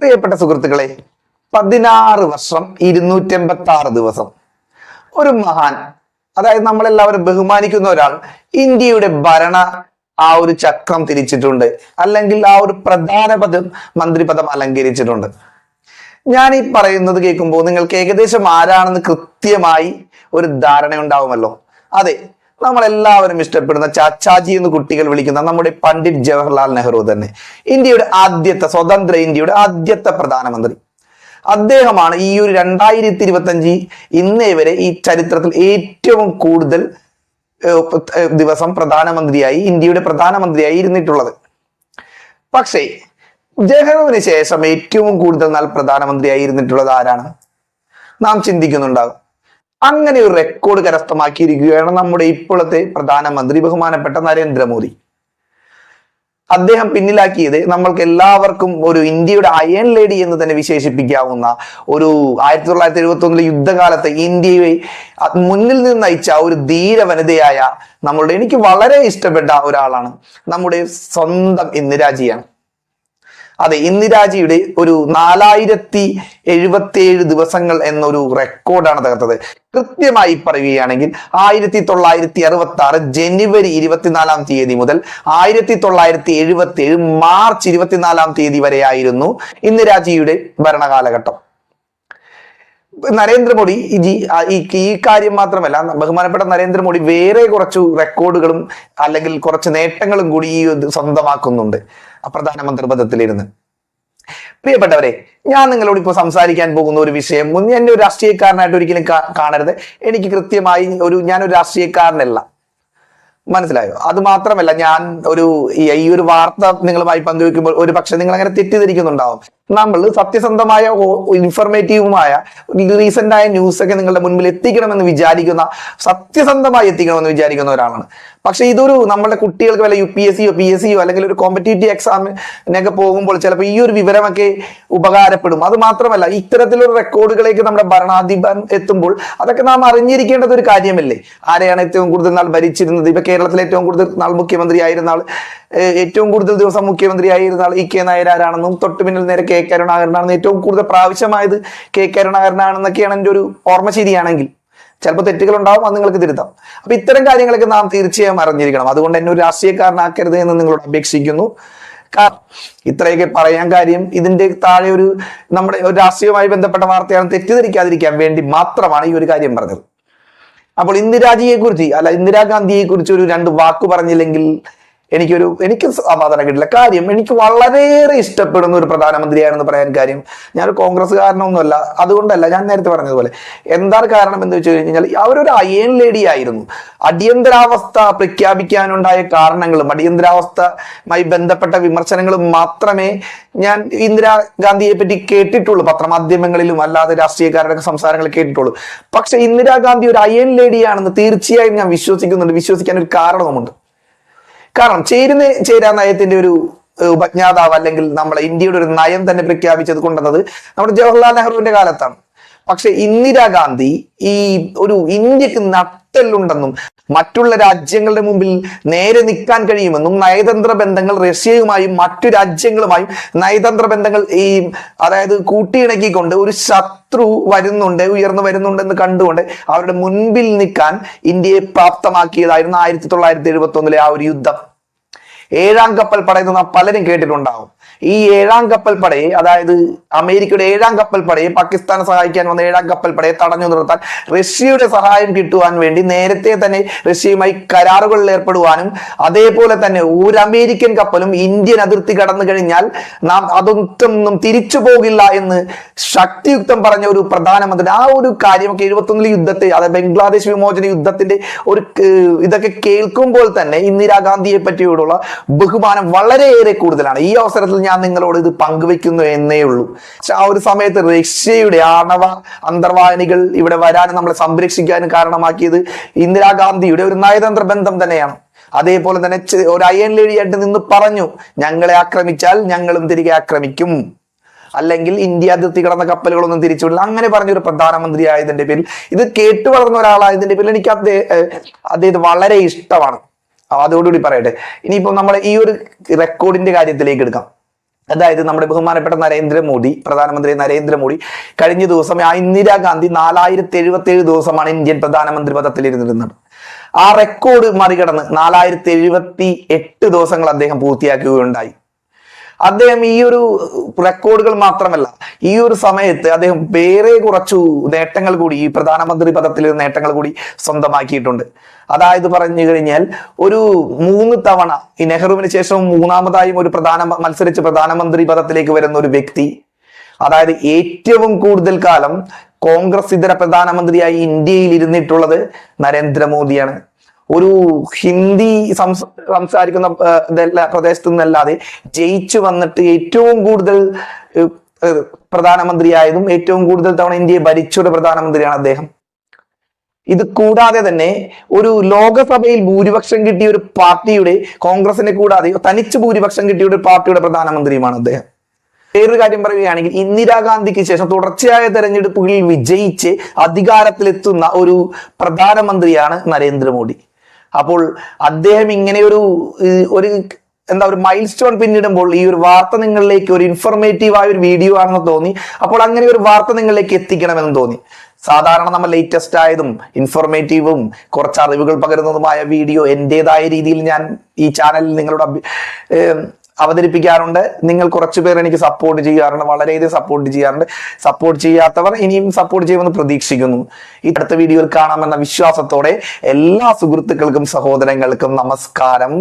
പ്രിയപ്പെട്ട സുഹൃത്തുക്കളെ പതിനാറ് വർഷം ഇരുന്നൂറ്റി എൺപത്തി ആറ് ദിവസം. ഒരു മഹാൻ അതായത് നമ്മളെല്ലാവരും ബഹുമാനിക്കുന്ന ഒരാൾ ഇന്ത്യയുടെ ഭരണ ആ ഒരു ചക്രം തിരിച്ചിട്ടുണ്ട്. അല്ലെങ്കിൽ ആ ഒരു പ്രധാന പദം മന്ത്രിപദം അലങ്കരിച്ചിട്ടുണ്ട്. ഞാൻ ഈ പറയുന്നത് കേൾക്കുമ്പോൾ നിങ്ങൾക്ക് ഏകദേശം ആരാണെന്ന് കൃത്യമായി ഒരു ധാരണ ഉണ്ടാവുമല്ലോ അതെ നമ്മൾ എല്ലാവരും ഇഷ്ടപ്പെടുന്ന ചാച്ചാജി എന്ന് കുട്ടികൾ വിളിക്കുന്ന നമ്മുടെ പണ്ഡിറ്റ് ജവഹർലാൽ നെഹ്റു തന്നെ ഇന്ത്യയുടെ ആദ്യത്തെ സ്വതന്ത്ര ഇന്ത്യയുടെ ആദ്യത്തെ പ്രധാനമന്ത്രി. അദ്ദേഹമാണ് ഈ ഒരു രണ്ടായിരത്തി ഇരുപത്തി അഞ്ച് ഇന്നേ വരെ ഈ ചരിത്രത്തിൽ ഏറ്റവും കൂടുതൽ ദിവസം പ്രധാനമന്ത്രിയായി ഇന്ത്യയുടെ പ്രധാനമന്ത്രിയായി ഇരുന്നിട്ടുള്ളത്. പക്ഷേ ജഹ്റുവിന് ശേഷം ഏറ്റവും കൂടുതൽ നാൾ പ്രധാനമന്ത്രിയായി ഇരുന്നിട്ടുള്ളത് ആരാണ്? നാം ചിന്തിക്കുന്നുണ്ടാകും. അങ്ങനെ ഒരു റെക്കോർഡ് കരസ്ഥമാക്കിയിരിക്കുകയാണ് നമ്മുടെ ഇപ്പോഴത്തെ പ്രധാനമന്ത്രി ബഹുമാനപ്പെട്ട നരേന്ദ്രമോദി. അദ്ദേഹം പിന്നിലാക്കിയത് നമ്മൾക്ക് എല്ലാവർക്കും ഒരു ഇന്ത്യയുടെ അയൺ ലേഡി എന്ന് തന്നെ വിശേഷിപ്പിക്കാവുന്ന ഒരു ആയിരത്തി തൊള്ളായിരത്തി എഴുപത്തി ഒന്നിലെ യുദ്ധകാലത്ത് ഇന്ത്യയെ മുന്നിൽ നിന്ന് നയിച്ച ഒരു ധീര വനിതയായ നമ്മളുടെ എനിക്ക് വളരെ ഇഷ്ടപ്പെട്ട ഒരാളാണ്. നമ്മുടെ സ്വന്തം ഇന്ദിരാജിയാണ്. അതെ ഇന്ദിരാജിയുടെ ഒരു നാലായിരത്തി എഴുപത്തി ഏഴ് ദിവസങ്ങൾ എന്നൊരു റെക്കോർഡാണ് തകർത്തത്. കൃത്യമായി പറയുകയാണെങ്കിൽ ആയിരത്തി തൊള്ളായിരത്തി അറുപത്തി ആറ് ജനുവരി ഇരുപത്തിനാലാം തീയതി മുതൽ ആയിരത്തി തൊള്ളായിരത്തി എഴുപത്തി ഏഴ് മാർച്ച് ഇരുപത്തിനാലാം തീയതി വരെയായിരുന്നു ഇന്ദിരാജിയുടെ ഭരണകാലഘട്ടം. നരേന്ദ്രമോദി ഈ ഈ കാര്യം മാത്രമല്ല ബഹുമാനപ്പെട്ട നരേന്ദ്രമോദി വേറെ കുറച്ചു റെക്കോർഡുകളും അല്ലെങ്കിൽ കുറച്ച് നേട്ടങ്ങളും കൂടി ഈ സ്വന്തമാക്കുന്നുണ്ട്. പ്രധാനമന്ത്രി പദത്തിലിരുന്ന്. പ്രിയപ്പെട്ടവരെ ഞാൻ നിങ്ങളോട് ഇപ്പോൾ സംസാരിക്കാൻ പോകുന്ന ഒരു വിഷയം എന്നെ ഒരു രാഷ്ട്രീയക്കാരനായിട്ട് ഒരിക്കലും കാണരുത്. എനിക്ക് കൃത്യമായി ഒരു ഞാനൊരു രാഷ്ട്രീയക്കാരനല്ല. മനസ്സിലായോ? അത് മാത്രമല്ല ഞാൻ ഒരു ഈ ഒരു വാർത്ത നിങ്ങളുമായി പങ്കുവെക്കുമ്പോൾ ഒരു പക്ഷെ നിങ്ങൾ അങ്ങനെ തെറ്റിദ്ധരിക്കുന്നുണ്ടാവും. നമ്മൾ സത്യസന്ധമായ ഇൻഫർമേറ്റീവുമായ റീസെന്റ് ആയ ന്യൂസ് ഒക്കെ നിങ്ങളുടെ മുൻപിൽ എത്തിക്കണമെന്ന് വിചാരിക്കുന്ന സത്യസന്ധമായി എത്തിക്കണമെന്ന് വിചാരിക്കുന്ന ഒരാളാണ്. പക്ഷെ ഇതൊരു നമ്മുടെ കുട്ടികൾക്ക് വല്ല യു പി എസ് സിയോ പി എസ് സിയോ അല്ലെങ്കിൽ ഒരു കോമ്പറ്റേറ്റീവ് എക്സാമിനൊക്കെ പോകുമ്പോൾ ചിലപ്പോൾ ഈ ഒരു വിവരമൊക്കെ ഉപകാരപ്പെടും. അത് മാത്രമല്ല ഇത്തരത്തിലൊരു റെക്കോർഡുകളിലേക്ക് നമ്മുടെ ഭരണാധിപൻ എത്തുമ്പോൾ അതൊക്കെ നാം അറിഞ്ഞിരിക്കേണ്ടത് ഒരു കാര്യമല്ലേ? ആരെയാണ് ഏറ്റവും കൂടുതൽ നാൾ ഭരിച്ചിരുന്നത്? ഇപ്പൊ കേരളത്തിലെ ഏറ്റവും കൂടുതൽ നാൾ മുഖ്യമന്ത്രി ആയിരുന്ന ആൾ ഏറ്റവും കൂടുതൽ ദിവസം മുഖ്യമന്ത്രി ആയിരുന്ന ആൾ ഇ കെ നായരാരാണെന്നും തൊട്ടുപിന്നിൽ നേരെ കെ കരുണാകരനാണെന്നും ഏറ്റവും കൂടുതൽ പ്രാവശ്യമായത് കെ കരുണാകരനാണെന്നൊക്കെയാണ് എന്റെ ഒരു ഓർമ്മ ശരിയാണെങ്കിൽ. ചിലപ്പോൾ തെറ്റുകൾ ഉണ്ടാവും അത് നിങ്ങൾക്ക് തിരുത്താം. അപ്പൊ ഇത്തരം കാര്യങ്ങളൊക്കെ നാം തീർച്ചയായും അറിഞ്ഞിരിക്കണം. അതുകൊണ്ട് എന്നെ ഒരു രാഷ്ട്രീയക്കാരനാക്കരുത് എന്ന് നിങ്ങളോട് അപേക്ഷിക്കുന്നു. ഇത്രയൊക്കെ പറയാൻ കാര്യം ഇതിന്റെ താഴെ ഒരു നമ്മുടെ ഒരു രാഷ്ട്രീയവുമായി ബന്ധപ്പെട്ട വാർത്തയാണ് തെറ്റിദ്ധരിക്കാതിരിക്കാൻ വേണ്ടി മാത്രമാണ് ഈ ഒരു കാര്യം പറഞ്ഞത്. അപ്പോൾ ഇന്ദിരാജിയെ കുറിച്ച് അല്ല ഇന്ദിരാഗാന്ധിയെ കുറിച്ച് ഒരു രണ്ട് വാക്ക് പറഞ്ഞില്ലെങ്കിൽ എനിക്കൊരു എനിക്ക് സമാധാനം കിട്ടില്ല. കാര്യം എനിക്ക് വളരെയേറെ ഇഷ്ടപ്പെടുന്ന ഒരു പ്രധാനമന്ത്രിയാണെന്ന് പറയാൻ കാര്യം ഞാനൊരു കോൺഗ്രസ്സുകാരനൊന്നുമല്ല. അതുകൊണ്ടല്ല ഞാൻ നേരത്തെ പറഞ്ഞതുപോലെ എന്താണ് കാരണം എന്ന് വെച്ച് കഴിഞ്ഞാൽ അവരൊരു അയൺ ലേഡി ആയിരുന്നു. അടിയന്തരാവസ്ഥ പ്രഖ്യാപിക്കാനുണ്ടായ കാരണങ്ങളും അടിയന്തരാവസ്ഥയുമായി ബന്ധപ്പെട്ട വിമർശനങ്ങളും മാത്രമേ ഞാൻ ഇന്ദിരാഗാന്ധിയെ പറ്റി കേട്ടിട്ടുള്ളൂ. പത്രമാധ്യമങ്ങളിലും അല്ലാതെ രാഷ്ട്രീയക്കാരുടെ സംസാരങ്ങൾ കേട്ടിട്ടുള്ളൂ. പക്ഷെ ഇന്ദിരാഗാന്ധി ഒരു അയൺ ലേഡിയാണെന്ന് തീർച്ചയായും ഞാൻ വിശ്വസിക്കുന്നുണ്ട്. വിശ്വസിക്കാൻ ഒരു കാരണവുമുണ്ട്. കാരണം ചേരുന്ന ചേരാ നയത്തിന്റെ ഒരു ഉപജ്ഞാതാവ് അല്ലെങ്കിൽ നമ്മളെ ഇന്ത്യയുടെ ഒരു നയം തന്നെ പ്രഖ്യാപിച്ചത് കൊണ്ടുവന്നത് നമ്മുടെ ജവഹർലാൽ നെഹ്റുവിന്റെ കാലത്താണ്. പക്ഷെ ഇന്ദിരാഗാന്ധി ഈ ഒരു ഇന്ത്യയ്ക്ക് നട്ടെല്ലുണ്ടെന്നും മറ്റുള്ള രാജ്യങ്ങളുടെ മുമ്പിൽ നേരെ നിൽക്കാൻ കഴിയുമെന്നും നയതന്ത്ര ബന്ധങ്ങൾ റഷ്യയുമായും മറ്റു രാജ്യങ്ങളുമായും നയതന്ത്ര ബന്ധങ്ങൾ ഈ അതായത് കൂട്ടിയിണക്കിക്കൊണ്ട് ഒരു ശത്രു വരുന്നുണ്ട് ഉയർന്നു വരുന്നുണ്ട് എന്ന് കണ്ടുകൊണ്ട് അവരുടെ മുൻപിൽ നിൽക്കാൻ ഇന്ത്യയെ പ്രാപ്തമാക്കിയതായിരുന്നു ആയിരത്തി തൊള്ളായിരത്തി എഴുപത്തി ഒന്നിലെ ആ ഒരു യുദ്ധം. ഏഴാം കപ്പൽ പട എന്ന് നാം പലരും കേട്ടിട്ടുണ്ടാവും. ഈ ഏഴാം കപ്പൽ പടയെ അതായത് അമേരിക്കയുടെ ഏഴാം കപ്പൽ പടയെ പാകിസ്ഥാനെ സഹായിക്കാൻ വന്ന ഏഴാം കപ്പൽ പടയെ തടഞ്ഞു നിർത്താൻ റഷ്യയുടെ സഹായം കിട്ടുവാൻ വേണ്ടി നേരത്തെ തന്നെ റഷ്യയുമായി കരാറുകളിൽ ഏർപ്പെടുവാനും അതേപോലെ തന്നെ ഒരു അമേരിക്കൻ കപ്പലും ഇന്ത്യൻ അതിർത്തി കടന്നു കഴിഞ്ഞാൽ നാം അതൊന്നും തിരിച്ചു പോകില്ല എന്ന് ശക്തിയുക്തം പറഞ്ഞ ഒരു പ്രധാനമന്ത്രി ആ ഒരു കാര്യമൊക്കെ എഴുപത്തൊന്നിലെ യുദ്ധത്തെ അതായത് ബംഗ്ലാദേശ് വിമോചന യുദ്ധത്തിന്റെ ഒരു ഇതൊക്കെ കേൾക്കുമ്പോൾ തന്നെ ഇന്ദിരാഗാന്ധിയെ പറ്റിയോടുള്ള ബഹുമാനം വളരെയേറെ കൂടുതലാണ്. ഈ അവസരത്തിൽ ഞാൻ നിങ്ങളോട് ഇത് പങ്കുവെക്കുന്നു എന്നേ ഉള്ളൂ. പക്ഷെ ആ ഒരു സമയത്ത് റഷ്യയുടെ ആണവ അന്തർവാഹിനികൾ ഇവിടെ വരാനും നമ്മളെ സംരക്ഷിക്കാനും കാരണമാക്കിയത് ഇന്ദിരാഗാന്ധിയുടെ ഒരു നയതന്ത്ര ബന്ധം തന്നെയാണ്. അതേപോലെ തന്നെ ഒരു അയൺ ലേഡിയായിട്ട് നിന്ന് പറഞ്ഞു ഞങ്ങളെ ആക്രമിച്ചാൽ ഞങ്ങളും തിരികെ ആക്രമിക്കും. അല്ലെങ്കിൽ ഇന്ത്യ അതിർത്തി കടന്ന കപ്പലുകളൊന്നും തിരിച്ചുവിടില്ല അങ്ങനെ പറഞ്ഞൊരു പ്രധാനമന്ത്രി ആയതിന്റെ പേരിൽ ഇത് കേട്ടു വളർന്ന ഒരാളായതിന്റെ പേരിൽ എനിക്ക് അദ്ദേഹം അദ്ദേഹത്തെ വളരെ ഇഷ്ടമാണ്. അതോടുകൂടി പറയട്ടെ. ഇനിയിപ്പോ നമ്മൾ ഈ ഒരു റെക്കോർഡിന്റെ കാര്യത്തിലേക്ക് എടുക്കാം. അതായത് നമ്മുടെ ബഹുമാനപ്പെട്ട നരേന്ദ്രമോദി പ്രധാനമന്ത്രി നരേന്ദ്രമോദി കഴിഞ്ഞ ദിവസം ആ ഇന്ദിരാഗാന്ധി നാലായിരത്തി എഴുപത്തി ഏഴ് ദിവസമാണ് ഇന്ത്യൻ പ്രധാനമന്ത്രി പദത്തിൽ ഇരുന്നിരുന്നത്. ആ റെക്കോർഡ് മറികടന്ന് നാലായിരത്തി എഴുപത്തി എട്ട് ദിവസങ്ങൾ അദ്ദേഹം പൂർത്തിയാക്കുകയുണ്ടായി. അദ്ദേഹം ഈ ഒരു റെക്കോർഡുകൾ മാത്രമല്ല ഈ ഒരു സമയത്ത് അദ്ദേഹം വേറെ കുറച്ചു നേട്ടങ്ങൾ കൂടി ഈ പ്രധാനമന്ത്രി പദത്തിൽ നേട്ടങ്ങൾ കൂടി സ്വന്തമാക്കിയിട്ടുണ്ട്. അതായത് പറഞ്ഞു കഴിഞ്ഞാൽ ഒരു മൂന്ന് തവണ ഈ നെഹ്റുവിന് ശേഷം മൂന്നാമതായും ഒരു പ്രധാന മത്സരിച്ച് പ്രധാനമന്ത്രി പദത്തിലേക്ക് വരുന്ന ഒരു വ്യക്തി അതായത് ഏറ്റവും കൂടുതൽ കാലം കോൺഗ്രസ് ഇതര പ്രധാനമന്ത്രിയായി ഇന്ത്യയിൽ ഇരുന്നിട്ടുള്ളത് നരേന്ദ്രമോദിയാണ്. ഒരു ഹിന്ദി സംസ സംസാരിക്കുന്ന പ്രദേശത്തു നിന്നല്ലാതെ ജയിച്ചു വന്നിട്ട് ഏറ്റവും കൂടുതൽ പ്രധാനമന്ത്രിയായതും ഏറ്റവും കൂടുതൽ തവണ ഇന്ത്യയെ ഭരിച്ചൊരു പ്രധാനമന്ത്രിയാണ് അദ്ദേഹം. ഇത് കൂടാതെ തന്നെ ഒരു ലോകസഭയിൽ ഭൂരിപക്ഷം കിട്ടിയ ഒരു പാർട്ടിയുടെ കോൺഗ്രസിനെ കൂടാതെ തനിച്ച് ഭൂരിപക്ഷം കിട്ടിയ ഒരു പാർട്ടിയുടെ പ്രധാനമന്ത്രിയുമാണ് അദ്ദേഹം. വേറൊരു കാര്യം പറയുകയാണെങ്കിൽ ഇന്ദിരാഗാന്ധിക്ക് ശേഷം തുടർച്ചയായ തെരഞ്ഞെടുപ്പുകളിൽ വിജയിച്ച് അധികാരത്തിലെത്തുന്ന ഒരു പ്രധാനമന്ത്രിയാണ് നരേന്ദ്രമോദി. അപ്പോൾ അദ്ദേഹം ഇങ്ങനെ ഒരു ഒരു എന്താ ഒരു മൈൽ സ്റ്റോൺ പിന്നിടുമ്പോൾ ഈ ഒരു വാർത്ത നിങ്ങളിലേക്ക് ഒരു ഇൻഫർമേറ്റീവ് ആയ ഒരു വീഡിയോ ആണെന്ന് തോന്നി. അപ്പോൾ അങ്ങനെ ഒരു വാർത്ത നിങ്ങളിലേക്ക് എത്തിക്കണമെന്ന് തോന്നി. സാധാരണ നമ്മൾ ലേറ്റസ്റ്റ് ആയതും ഇൻഫോർമേറ്റീവും കുറച്ച് അറിവുകൾ പകരുന്നതുമായ വീഡിയോ എന്റെതായ രീതിയിൽ ഞാൻ ഈ ചാനലിൽ നിങ്ങളോട് അവതരിപ്പിക്കാറുണ്ട്. നിങ്ങൾ കുറച്ചു പേർ എനിക്ക് സപ്പോർട്ട് ചെയ്യാറുണ്ട് വളരെയധികം സപ്പോർട്ട് ചെയ്യാറുണ്ട്. സപ്പോർട്ട് ചെയ്യാത്തവർ ഇനിയും സപ്പോർട്ട് ചെയ്യുമെന്ന് പ്രതീക്ഷിക്കുന്നു. ഈ അടുത്ത വീഡിയോയിൽ കാണാമെന്ന വിശ്വാസത്തോടെ എല്ലാ സുഹൃത്തുക്കൾക്കും സഹോദരങ്ങൾക്കും നമസ്കാരം